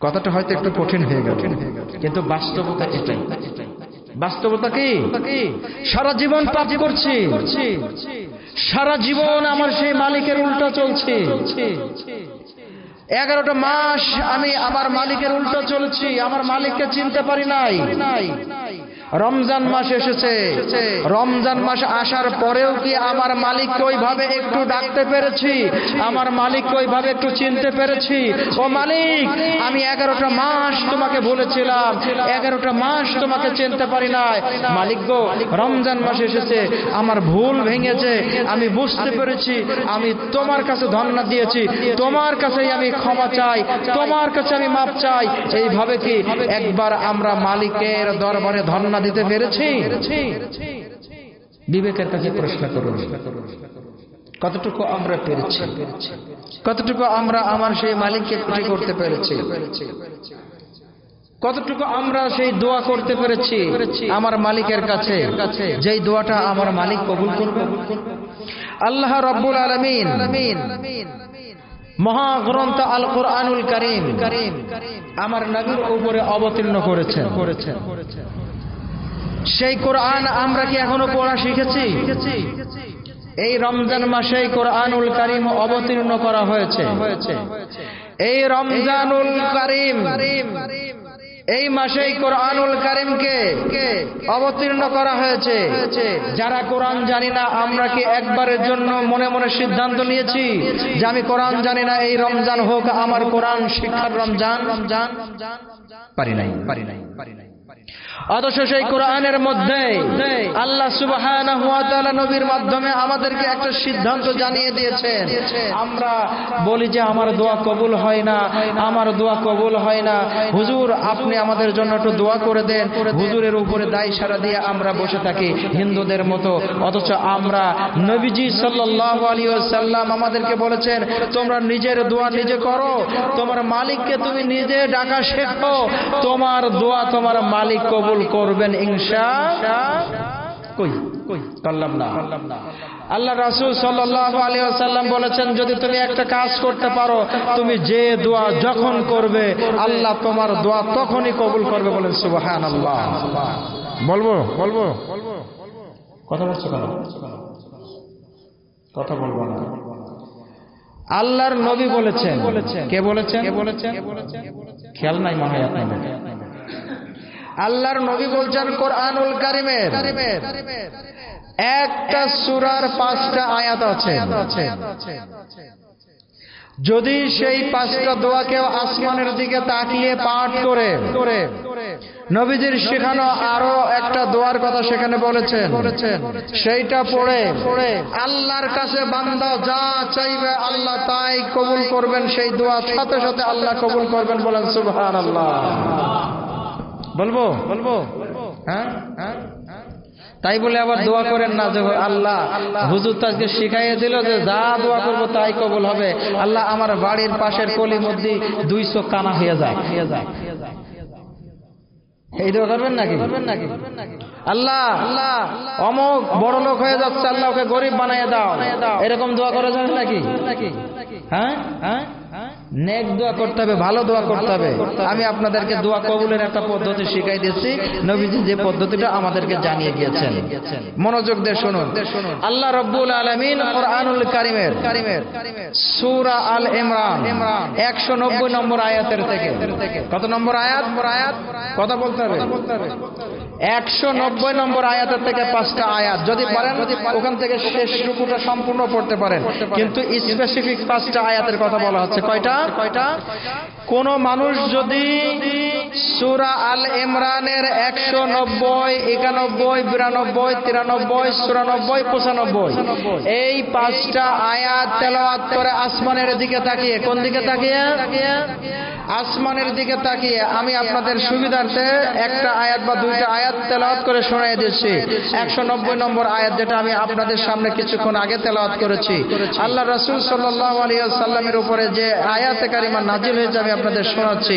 কথাটা হয়তো একটু কঠিন হয়ে গেল। কিন্তু বাস্তবতা এটাই বাস্তবতা কি? সারা জীবন পাপ করছি। সারা জীবন আমার সেই মালিকের উল্টা চলছে। এগারোটা মাস আমি আমার মালিকের উল্টা চলছি। আমার মালিককে চিনতে পারি নাই। রমজান মাস এসেছে। রমজান মাস আসার পরেও কি আমার মালিককে ওইভাবে একটু ডাকতে পেরেছি? আমার মালিককে ওইভাবে একটু চিনতে পেরেছি? ও মালিক, আমি এগারোটা মাস তোমাকে বলেছিলাম। এগারোটা মাস তোমাকে চিনতে পারি নাই। মালিক গো, রমজান মাস এসেছে। আমার ভুল ভেঙেছে। আমি বুঝতে পেরেছি। আমি তোমার কাছে ধন্যবাদ দিয়েছি। তোমার কাছেই আমি ক্ষমা চাই। তোমার কাছে আমি মাপ চাই। এইভাবে কি একবার আমরা মালিকের দরবারে ধন্যবাদ দিতে পেরেছি? বিবেকের কাছে প্রশ্ন করুন। কতটুকু আমরা পেরেছি? কতটুকু আমরা আমার সেই মালিককে খুশি করতে পেরেছি? কতটুকু আমরা সেই দোয়া করতে পেরেছি আমার মালিকের কাছে? যেই দোয়াটা আমার মালিক কবুল করবে আল্লাহ রব্বুল আলমিন মহাগ্রন্থ আল কোরআনুল করিম আমার নবীর উপরে অবতীর্ণ করেছেন করেছেন। সেই কোরআন আমরা কি এখনও পড়া শিখেছি? এই রমজান মাসে কোরআনুল করিম অবতীর্ণ করা হয়েছে। এই রমজানুল করিম, এই মাসেই কোরআনুল করিমকে অবতীর্ণ করা হয়েছে। যারা কোরআন জানি না, আমরা কি একবারের জন্য মনে মনে সিদ্ধান্ত নিয়েছি যে আমি কোরআন জানি না, এই রমজান হোক, আমার কোরআন শিক্ষার রমজান? রমজান পারি নাই পারি নাই পারি নাই। অথচ সেই কোরআনের মধ্যে আল্লাহ সুবাহ নবীর মাধ্যমে আমাদেরকে একটা সিদ্ধান্ত জানিয়ে দিয়েছেন। আমরা বলি যে আমার দোয়া কবুল হয় না আমার দোয়া কবুল হয় না। হুজুর আপনি আমাদের জন্য একটু দোয়া করে দেন। হুজুরের উপরে দায় সারা দিয়ে আমরা বসে থাকি হিন্দুদের মতো। অথচ আমরা নবীজি সাল্লাহ আলী সাল্লাম আমাদেরকে বলেছেন তোমরা নিজের দোয়া নিজে করো। তোমার মালিককে তুমি নিজে ডাকা শেখো। তোমার দোয়া তোমার মালিক কবুল করবেন ইনশা কই? কই? করলাম না। আল্লাহ রাসুল সাল্লাহ আলী সাল্লাম বলেছেন যদি তুমি একটা কাজ করতে পারো তুমি যে দোয়া যখন করবে আল্লাহ তোমার দোয়া তখনই কবুল করবে বলেন সুবাহান আল্লাহ বলব বলব। বলব কথা বলছো কেন? কথা বলব না। আল্লাহর নবী বলেছেন? কে বলেছেন? কে বলেছেন? খেয়াল নাই মনে হয় আপনাদের। আল্লাহর নবী বলছেন কোরআনুল কারিমের। একটা সুরার পাঁচটা আয়াত আছে। যদি সেই পাঁচটা দোয়া কেউ আসমানের দিকে তাকিয়ে পাঠ করে, নবীজির শেখানো আরও একটা দোয়ার কথা সেখানে বলেছেন, সেইটা পড়ে পড়ে আল্লাহর কাছে বান্দা যা চাইবে আল্লাহ তাই কবুল করবেন, সেই দোয়া সাথে সাথে আল্লাহ কবুল করবেন বলেন সুবহান আল্লাহ বলব? বলব। হ্যাঁ? হ্যাঁ? তাই বলে আবার দোয়া করেন না যে আল্লাহ হুজুর তো আজকে শিখাইয়ে দিল যে যা দোয়া করব তাই কবল হবে। আল্লাহ আমার বাড়ির পাশের কলি মধ্যে দুইশো কানা হয়ে যায়। হয়ে যায় এই দোয়া করবেন নাকি? করবেন নাকি আল্লাহ আল্লাহ অমুক বড় লোক হয়ে যাচ্ছে আল্লাহ ওকে গরিব বানাইয়ে দাও। এরকম দোয়া করা যাবে নাকি? হ্যাঁ? হ্যাঁ? নেক দোয়া করতে হবে, ভালো দোয়া করতে হবে। আমি আপনাদেরকে দোয়া কবুলের একটা পদ্ধতি শিখাই দিচ্ছি নবীজি যে পদ্ধতিটা আমাদেরকে জানিয়ে গিয়েছেন মনোযোগ দিয়ে শুনুন। আল্লাহ রব্বুল আলমিন কোরআনুল কারিমের কারিমের সুরা আল ইমরান ইমরান একশো নব্বই নম্বর আয়াতের থেকে। কত নম্বর আয়াত? আয়াত কথা বলতে হবে। একশো নব্বই নম্বর আয়াতের থেকে পাঁচটা আয়াত। যদি পারেন, ওখান থেকে শেষ রুকুটা সম্পূর্ণ পড়তে পারেন। কিন্তু স্পেসিফিক পাঁচটা আয়াতের কথা বলা হচ্ছে। কয়টা? কোন মানুষ যদি সুরা আল ইমরানের একশো নব্বই, একানব্বই, বিরানব্বই, তিরানব্বই, চুরানব্বই, পঁচানব্বই। এই পাঁচটা আয়াত তেলাওয়াত করে আসমানের দিকে তাকিয়ে, কোন দিকে তাকিয়ে? আসমানের দিকে তাকিয়ে আমি আপনাদের সুবিধার্থে একটা আয়াত বা দুইটা আয়াত তেলাওয়াত করে শোনাই দিচ্ছি। একশো নব্বই নম্বর আয়াত যেটা আমি আপনাদের সামনে কিছুক্ষণ আগে তেলাওয়াত করেছি। আল্লাহ রসুল সাল্লাহ আলিয়া সাল্লামের উপরে যে আয়াতে কারিমা নাজিল হয়েছে আমি আপনাদের শোনাচ্ছি।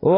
O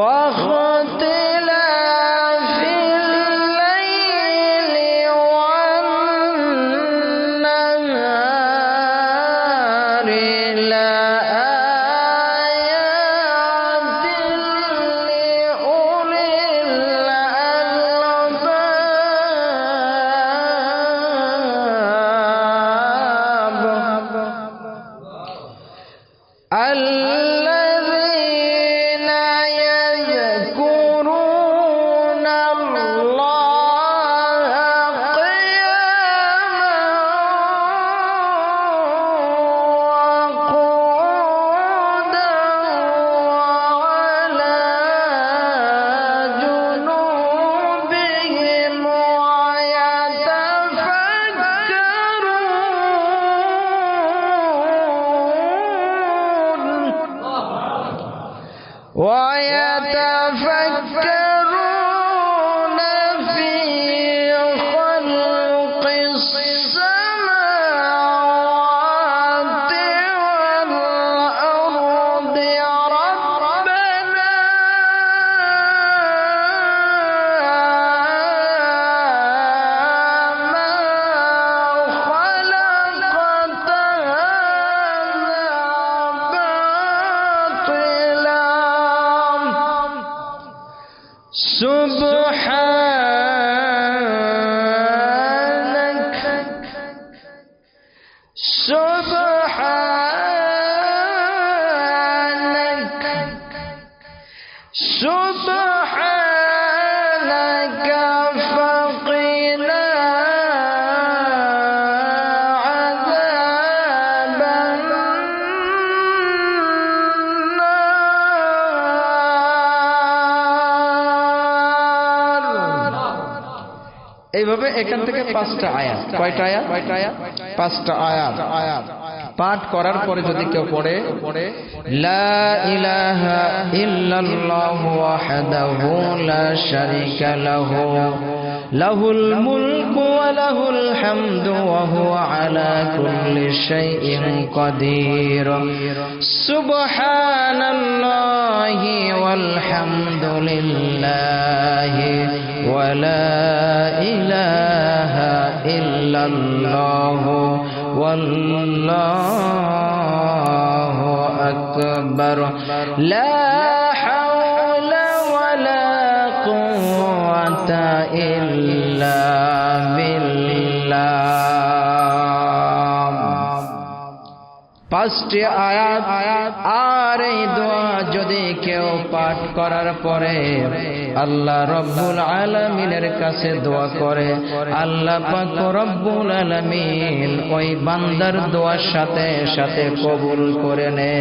এইভাবে এখান থেকে পাঁচটা আয়াত। কয়টা আয়াত? কয়টা আয়াত। পাঁচটা আয়াত। আয়াত। পাঠ করার পরে যদি কেউ পড়ে পড়ে লা ইলাহা ইল্লাল্লাহু ওয়াহদাহু লা শারীকা লাহু। له الملك وله الحمد وهو على كل شيء قدير. سبحان الله والحمد لله ولا إله إلا الله والله أكبر. لا حمد পাঁচটি আয়াত আয়াত, আর এই দোয়া যদি কেউ পাঠ করার পরে আল্লাহ রব্বুল আলমিনের কাছে দোয়া করে, আল্লাহ পাক রব্বুল আলমিন ওই বান্দার দোয়ার সাথে সাথে কবুল করে নে।